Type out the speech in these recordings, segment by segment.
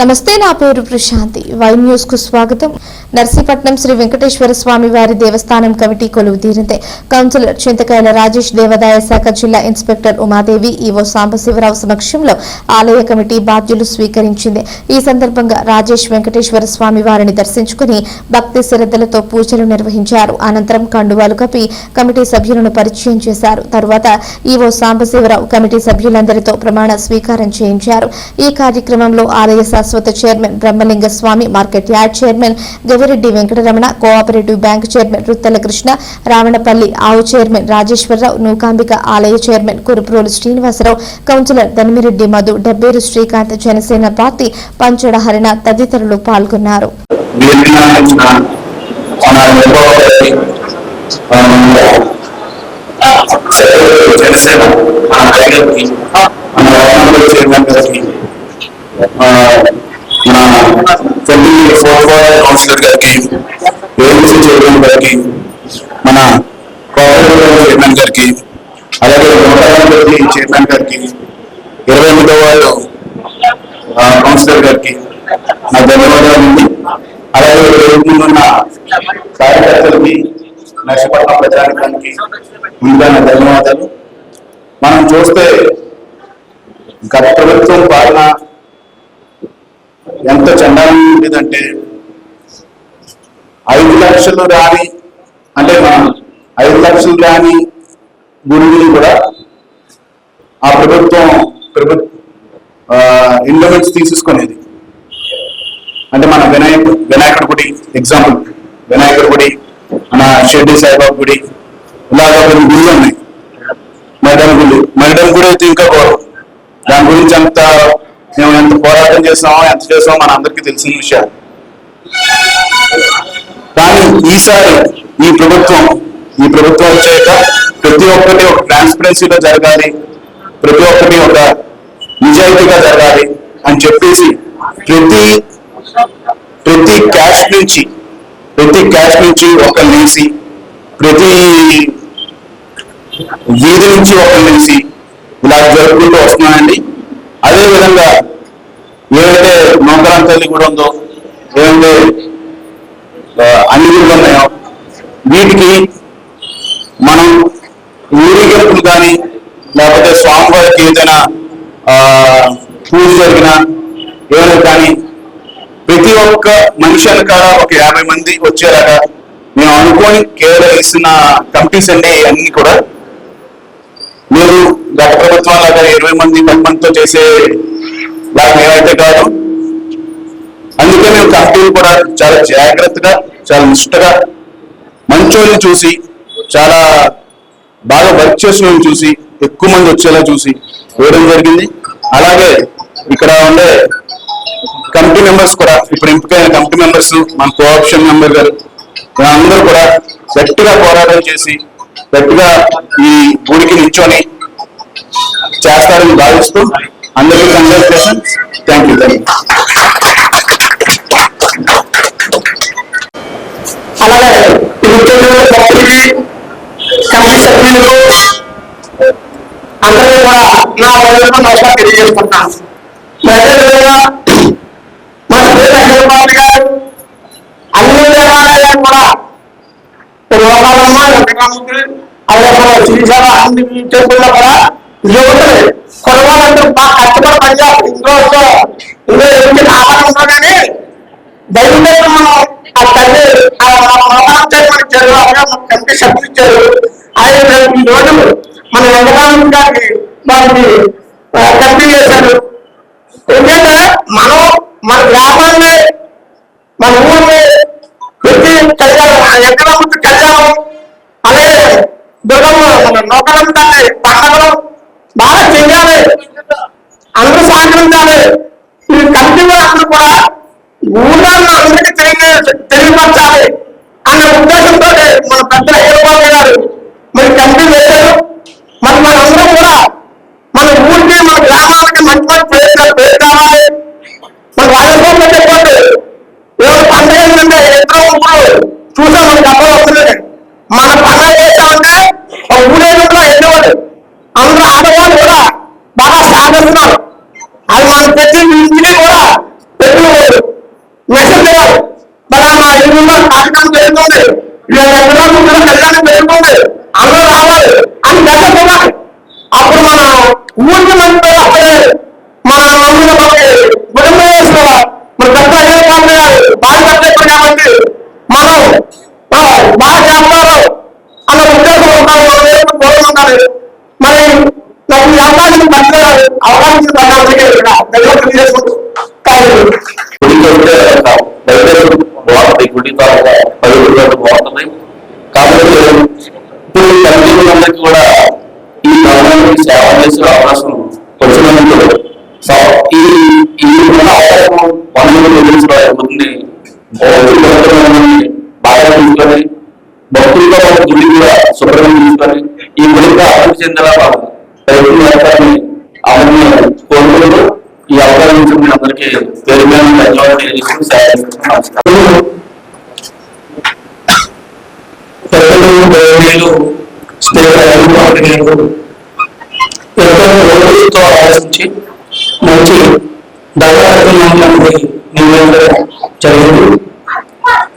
నమస్తే నా పేరు ప్రశాంతి. వై న్యూస్కు స్వాగతం. నర్సీపట్నం శ్రీ వెంకటేశ్వర స్వామి వారి దేవస్థానం కమిటీ కొలువు తీరిందే. కౌన్సిలర్ చింతకాయల రాజేష్ దేవాదాయ శాఖ జిల్లా ఇన్స్పెక్టర్ ఉమాదేవి ఈవో సాంబశివరావు సమక్షంలో ఆలయ కమిటీ బాధ్యులు స్వీకరించింది. ఈ సందర్భంగా రాజేష్ వెంకటేశ్వర స్వామి వారిని దర్శించుకుని భక్తి శ్రద్ధలతో పూజలు నిర్వహించారు. అనంతరం కండువాలు కప్పి కమిటీ సభ్యులను పరిచయం చేశారు. తరువాత ఈవో సాంబశివరావు కమిటీ సభ్యులందరితో ప్రమాణ స్వీకారం చేయించారు. ఈ కార్యక్రమంలో ఆలయ శాశ్వత chairman Brahmalinga Swamy market yard chairman Gavireddy Venkataramana cooperative bank chairman Ruthala Krishna Ravanapalli ఆవు చైర్మన్ రాజేశ్వరరావు నూకాంబిక ఆలయ chairman Kuruprolu Srinivasarao councillor Dhanimireddy Madhu Dabberu Srikanth Janasena party Panchada Harini తదితరులు పాల్గొన్నారు. Janasena twenty four ward councillor గారికి AMC chairman గారికి మన cooperative chairman గారికి అలాగే నూట చైర్మన్ గారికి ఇరవై ఎనిమిదవ కౌన్సిలర్ గారికి నా ధన్యవాదాలండి అలాగే వేదిక ముందున్న కార్యకర్తలకి నర్సపట్నం ప్రజానికానికి ముందుగా నా ధన్యవాదాలు. మనం చూస్తే గత ప్రభుత్వం పాలన ఎంత చండాలం ఉండేదంటే ఐదు లక్షలు రాని అంటే మనం ఐదు లక్షలు రాని గురువులు కూడా ఆ ప్రభుత్వం ప్రభుత్వం ఇంట్లో తీసుకునేది తీసేసుకునేది. అంటే మన వినాయకుడు వినాయకుడి గుడి ఎగ్జాంపుల్ వినాయకుడి గుడి మన షిర్డి సాయిబాబు గుడి ఇలాగ కొన్ని గుళ్ళు ఉన్నాయి. మైదాన గుళ్ళు. మైదాన గుడి అయితే ఇంకా దాని గురించి అంత పోరాటం ఎంత చేసామో మన అందరికీ తెలిసిన విషయం. కానీ ఈసారి ఈ ప్రభుత్వం ఈ ప్రభుత్వం వచ్చాక ప్రతి ఒక్కటి ఒక ట్రాన్స్పరెన్సీలో జరగాలి ప్రతి ఒక్కటి ఒక నిజాయితీగా జరగాలి అని చెప్పేసి ప్రతి ప్రతి క్యాష్ నుంచి ప్రతి క్యాష్ నుంచి ఒక లేసి ప్రతి వీధి నుంచి ఒక లేసి ఇలా జరుపుకుంటూ వస్తున్నానండి. అదేవిధంగా ఏవైతే నూకరం తల్లి కూడా ఉందో ఏవైతే అన్ని గుళ్ళు ఉన్నాయో వీటికి మనం ఊరేగింపులు కానీ లేకపోతే స్వామివారికి ఏదైనా పూజ జరిగినా ఏమైనా కానీ ప్రతి ఒక్క మనిషి వెనకాల ఒక యాభై మంది వచ్చేలాగా మేము అనుకోని కేవలం ఇస్తున్న కమిటీస్ అండి అన్ని కూడా. మీరు గత ప్రభుత్వం లాగా ఇరవై మంది పది మందితో చేసే లాగా ఏవైతే కాదు. అందుకే మేము కమిటీలు కూడా చాలా జాగ్రత్తగా చాలా నిష్టగా మంచోళ్ళని చూసి చాలా బాగా వర్క్ చేసిన చూసి ఎక్కువ మంది వచ్చేలా చూసి వేయడం జరిగింది. అలాగే ఇక్కడ ఉండే కమిటీ మెంబర్స్ కూడా ఇప్పుడు ఎంపికైన కమిటీ మెంబర్స్ మన కోఆప్షన్ మెంబర్ గారు అందరూ కూడా గట్టిగా పోరాటం చేసి గట్టిగా ఈ గుడికి నిల్చొని చేస్తారని భావిస్తూ అందరికీ కంగ్రాచులేషన్స్ థ్యాంక్ యూ థ్యాంక్ అలాగే ప్రభుత్వంలో కమిటీ అందరూ కూడా నా వదిలిన నమస్కారం తెలియజేసుకుంటాను మరి మన హైదరాబాద్ గారు అన్ని దేవాలయాలు కూడా లోకాలమ్మ అలాగే మన శ్రీశాల అన్ని టెంపుల్లో కూడా కొలవాలంటే బాగా కష్టపడి పనిచేస్తారు ఇందులో ఇందులో ఎవరికి లాభాలు ఉన్నా కానీ మనం ఆ తల్లి ఆ మహాత్మ మనకి చదివాక మన ఇచ్చారు ఆయన ఈ రోజు మన వెంకటరామన్ గారికి వారికి ఆ, చేశారు ఎందుకంటే మనం మన గ్రామాన్ని మన ఊరిని ప్రతి కళ్యాణం వెంకటరామూర్తి కళ్యాణం అలాగే దుర్గమ్మ మన నౌకరం తల్లి బాగా చెయ్యాలి. సహకరించాలి ఈ కమిటీ అందరూ కూడా ఊళ్ళో అందరికీ తెలియ తెలియపరచాలి. అన్న ఉద్దేశంతో మన పెద్ద హేమబాబు గారు మరి కమిటీ వేశారు. మరి మనందరం కూడా మన ఊరికి మన గ్రామాలకి మంచి మంచి పేరు పేరు కావాలి మన రాజకీయంలో చెప్పండి ఏదో పండుగ ఏంటంటే ఎంతో ఇప్పుడు చూసాం మనకి అప్పుడు వస్తుంది. మన పండుగ చేస్తామంటే ఒక ఊరేగింపులో అందరూ ఆడవాళ్ళు కూడా బాగా సాధిస్తున్నారు ఆయన ప్రతి ఇంటిని కూడా ప్రతి నష్టపోయారు పలానా ఇల్లులో కష్టం పెరుగుతుంది ఎకరాలు కష్టం పెరుగుతుంది అందరూ రావాలి అని నష్టపోవాలి అప్పుడు మన ఊరికి మంది కూడా అప్పుడే మన మంది మనకి కుటుంబం వేసుకోవాలి మన కష్టం అయ్యే కాబట్టి బాగా కష్టపడి కాబట్టి మనం బాగా చేస్తారు అన్న ఉద్యోగం ఉంటారు మన మరి నాకు వ్యాపారం డెవలప్ గుడి పది గుడి బాగుంటుంది కాబట్టి ఇప్పుడు తల్లిదండ్రులందరికీ కూడా ఈ సేవ చేసే అవకాశం వచ్చినందుకు ఈ ఈ అవకాశం పనులు నిర్మించడం బాగా తీసుకొని భక్తులతో గుడి కూడా శుభ్రంగా తీసుకొని ఈ గుడిగా అభివృద్ధి చెందేలా ప్రయత్నం చేస్తారని అందరినీ కోరుకుంటూ ఈ మీ అందరికీ పేరు మీద ధన్యవాదాలు ఎంతో ఆలోచించి మంచి జరిగింది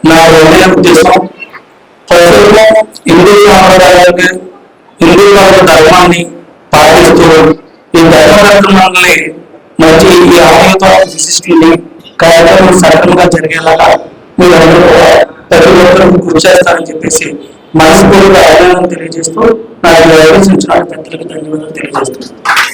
నా నిర్ణయ ఉద్దేశం ప్రజల్లో హిందూ సాంప్రదాయాన్ని హిందూ ధర్మాన్ని పాటిస్తూ ఈ ధర్మరత్నాలని మంచి ఈ ఆలయంతో విశిష్టిని కార్యక్రమం సక్రమంగా జరిగేలాగా మీరందరూ అందరూ ప్రతి ఒక్కరూ కృషి చేస్తారని చెప్పేసి మనస్ఫూర్తిగా అభినందనలు తెలియజేస్తూ నాకు అవకాశం పెద్దలకు ధన్యవాదాలు తెలియజేస్తున్నాను.